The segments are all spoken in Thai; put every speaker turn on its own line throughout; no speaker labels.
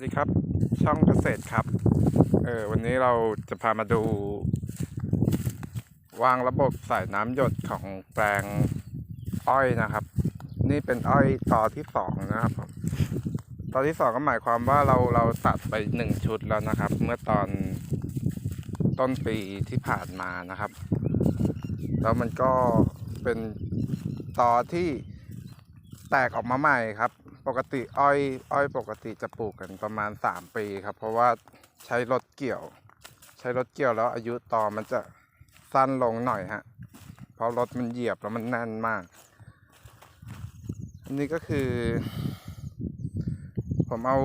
สดีครับ ช่องเกษตรครับ เออวันนี้เราจะพามาดู วางระบบสายน้ำหยดของแปลงอ้อยนะครับ นี่เป็นอ้อยต่อที่สองนะครับต่อที่สองก็หมายความว่าเราเราตัดไปหนึ่งชุดแล้วนะครับ เมื่อตอนต้นปีที่ผ่านมานะครับ แล้วมันก็เป็นต่อที่แตกออกมาใหม่ครับ ปกติอ้อยอ้อยปกติจะปลูกกันประมาณ 3 ปีครับ เพราะว่าใช้รถเกี่ยว ใช้รถเกี่ยวแล้วอายุตอมันจะสั้นลงหน่อยฮะ เพราะรถมันเหยียบแล้วมันแน่นมาก อันนี้ก็คือ ผมเอา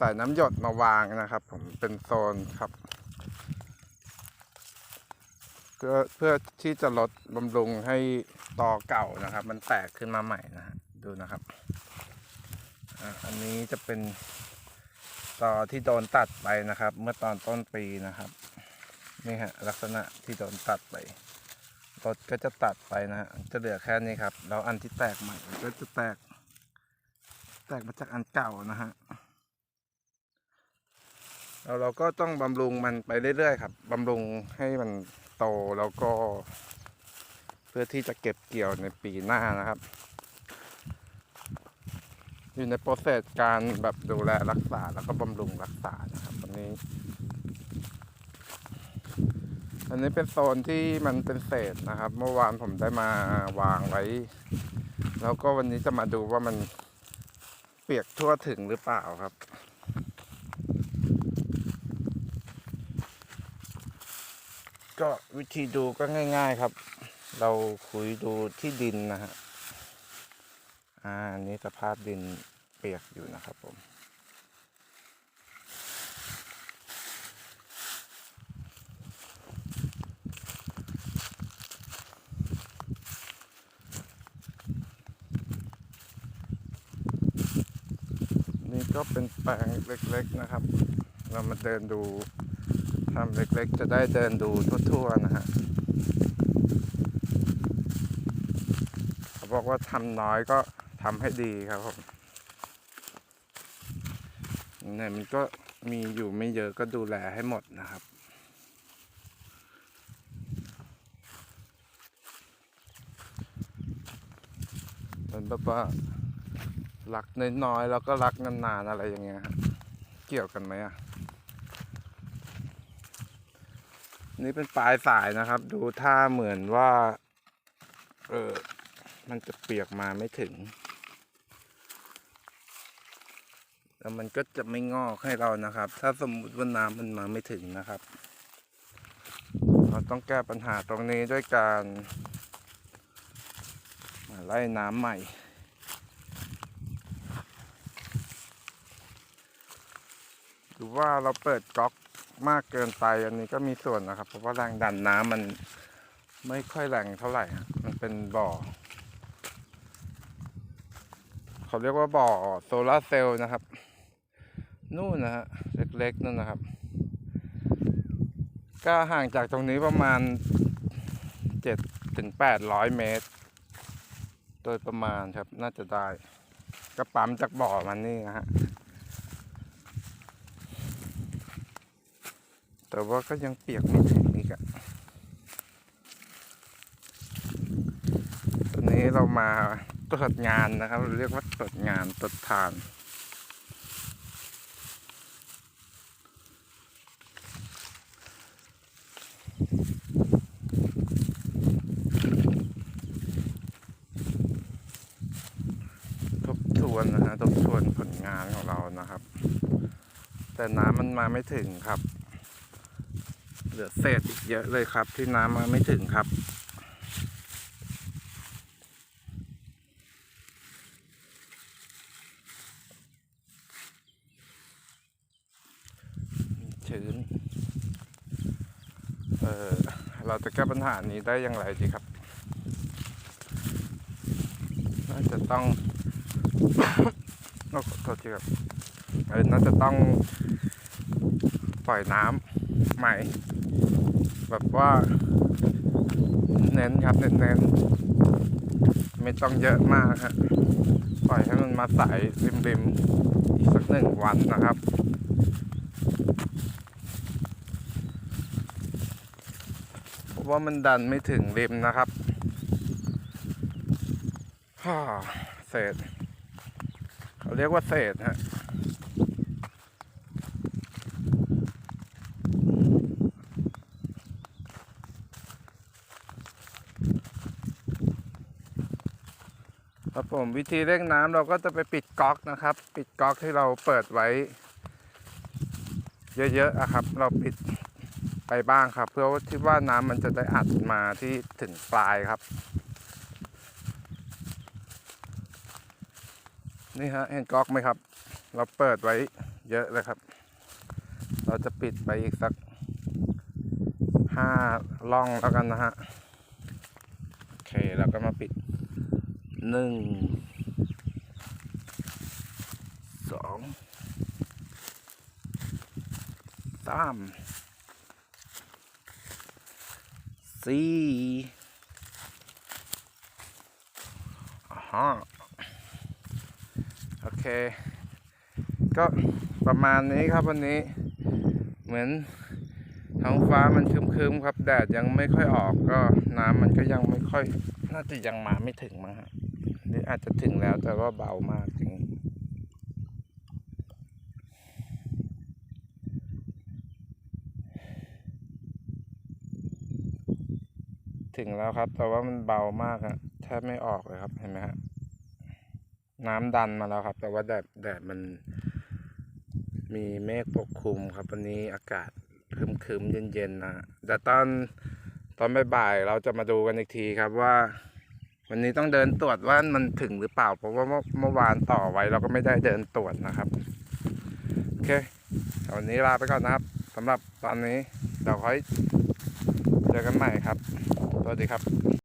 สายน้ำหยดมาวางนะครับ ผมเป็นโซนครับเพื่อเพื่อที่จะลดบำรุงให้ตอเก่านะครับ มันแตกขึ้นมาใหม่นะฮะดูนะครับ อันนี้จะเป็นตอที่โดนตัดไปนะครับ เมื่อตอนต้นปีนะครับ นี่ฮะลักษณะที่โดนตัดไปรถก็จะตัดไปนะฮะจะเหลือแค่นี้ครับ แล้วอันที่แตกใหม่ก็จะแตก แตกมาจากอันเก่านะฮะแล้วเราก็ต้องบำรุงมันไปเรื่อยๆครับบำรุงให้มันโตแล้วก็ เพื่อที่จะเก็บเกี่ยวในปีหน้านะครับ อยู่ในโปรเซสการแบบดูแลรักษาแล้วก็บำรุงรักษานะครับวันนี้ อันนี้เป็นโซนที่มันเป็นเศษนะครับ เมื่อวานผมได้มาวางไว้ แล้วก็วันนี้จะมาดูว่ามันเปียกทั่วถึงหรือเปล่าครับก็วิธีดูก็ง่าย ๆครับ เราคุยดูที่ดินนะฮะ อ่าอันนี้สภาพดินเปียกอยู่นะครับผมนี่ก็เป็นแปลงเล็กๆนะครับ เรามาเดินดูทำเล็กๆ จะได้เดินดูทั่วๆนะฮะเขาบอกว่าทำน้อยก็ ทำให้ดีครับผมเนี่ยมันก็มีอยู่ไม่เยอะก็ดูแลให้หมดนะครับ มันแบบว่ารักน้อยๆแล้วก็รักนานๆอะไรอย่างเงี้ยเกี่ยวกันไหมอะนี่เป็นปลายสายนะครับ ดูท่าเหมือนว่า เออ มันจะเปียกมาไม่ถึง แล้วมันก็จะไม่งอกให้เรานะครับ ถ้าสมมุติว่าน้ำมันมาไม่ถึงนะครับ เราต้องแก้ปัญหาตรงนี้ด้วยการมาไล่น้ำใหม่หรือว่าเราเปิดก๊อกมากเกินไปอันนี้ก็มีส่วนนะครับ เพราะว่าแรงดันน้ำมันไม่ค่อยแรงเท่าไหร่ มันเป็นบ่อ เขาเรียกว่าบ่อโซลาร์เซลล์นะครับ นู่นนะฮะเล็กๆนั่นนะครับ ก็ห่างจากตรงนี้ประมาณเจ็ดถึงแปดร้อยเมตร โดยประมาณครับน่าจะได้ก็ปั๊มจากบ่อมันนี่นะฮะแต่ว่าก็ยังเปียกไม่ถึงอีกอะตอนนี้เรามา ตรวจงานนะครับ เรียกว่าตรวจงานตรวจทานทบทวนนะฮะทบทวนผลงานของเรานะครับ แต่น้ำมันมาไม่ถึงครับ เหลือเศษอีกเยอะเลยครับ ที่น้ำมาไม่ถึงครับ ชื้น เออเราจะแก้ปัญหานี้ได้อย่างไรดีครับ น่าจะต้องโอ้อโทษทีครับเออน่าจะต้องปล่อยน้ำใหม่ แบบว่าเน้นครับเน้นๆไม่ต้องเยอะมากครับปล่อยให้มันมาใสริมๆอีกสักหนึ่งวันนะครับ เพ ราะว่ามันดันไม่ถึงริมนะครับเศษเขาเรียกว่าเศษฮะครับผมวิธีเร่งน้ำเราก็จะไปปิดก๊อกนะครับ ปิดก๊อกที่เราเปิดไว้ เยอะๆอะครับ เราปิด ไปบ้างครับ เพื่อที่ว่าน้ำมันจะได้อัดมาที่ถึงปลายครับ นี่ฮะเห็นก๊อกไหมครับ เราเปิดไว้เยอะเลยครับ เราจะปิดไปอีกสักห้าล่องแล้วกันนะฮะโอเคแล้วก็มาปิดหนึ่งสองสาม สี่ห้าโอเค ก็ประมาณนี้ครับวันนี้ เหมือนท้องฟ้ามันครึมๆครับ แดดยังไม่ค่อยออกก็น้ำมันก็ยังไม่ค่อย น่าจะยังมาไม่ถึงมั้งฮะนี่อาจจะถึงแล้วแต่ว่าเบามากจริง ถึงแล้วครับ แต่ว่ามันเบามากอะแทบไม่ออกเลยครับเห็นไหมฮะน้ำดันมาแล้วครับ แต่ว่าแดดแดดมัน มีเมฆปกคลุมครับ วันนี้อากาศครึมเย็นๆนะฮะแต่ตอนตอนบ่ายๆเราจะมาดูกันอีกทีครับว่า วันนี้ต้องเดินตรวจว่ามันถึงหรือเปล่า เพราะว่าเมื่อเมื่อวานต่อไว้เราก็ไม่ได้เดินตรวจนะครับโอเควันนี้ลาไปก่อนนะครับสำหรับตอนนี้เดี๋ยวค่อยเจอกันใหม่ครับ สวัสดีครับ